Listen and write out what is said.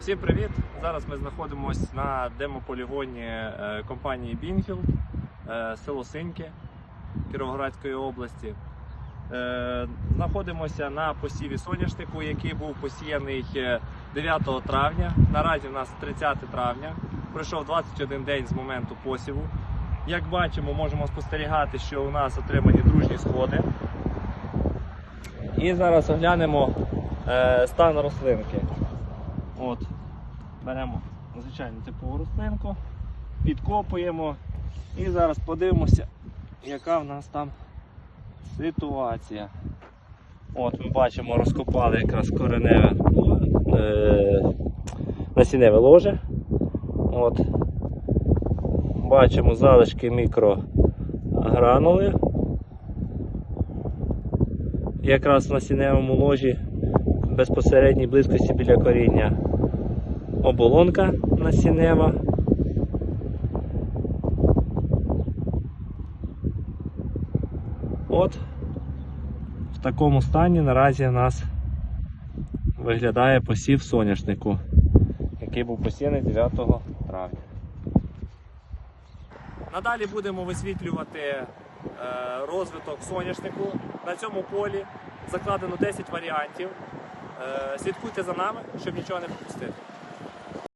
Всім привіт! Зараз ми знаходимося на демополігоні е, компанії Бінфілд, е, село Синьки Кіровоградської області. Е, Знаходимося на посіві соняшнику, який був посіяний е, 9 травня. Наразі у нас 30 травня. Пройшов 21 день з моменту посіву. Як бачимо, можемо спостерігати, що у нас отримані дружні сходи. І зараз оглянемо стан рослинки. От, беремо звичайну типову рослинку, підкопуємо і зараз подивимося, яка в нас там ситуація. От ми бачимо, розкопали якраз кореневе е, насінневе ложе. От. Бачимо залишки мікрогранули. Якраз в насінневому ложі безпосередній близькості біля коріння оболонка насіннева. От в такому стані наразі у нас виглядає посів соняшнику, який був посіяний 9 травня. Надалі будемо висвітлювати е, розвиток соняшнику. На цьому полі закладено 10 варіантів. Е, Слідкуйте за нами, щоб нічого не пропустити.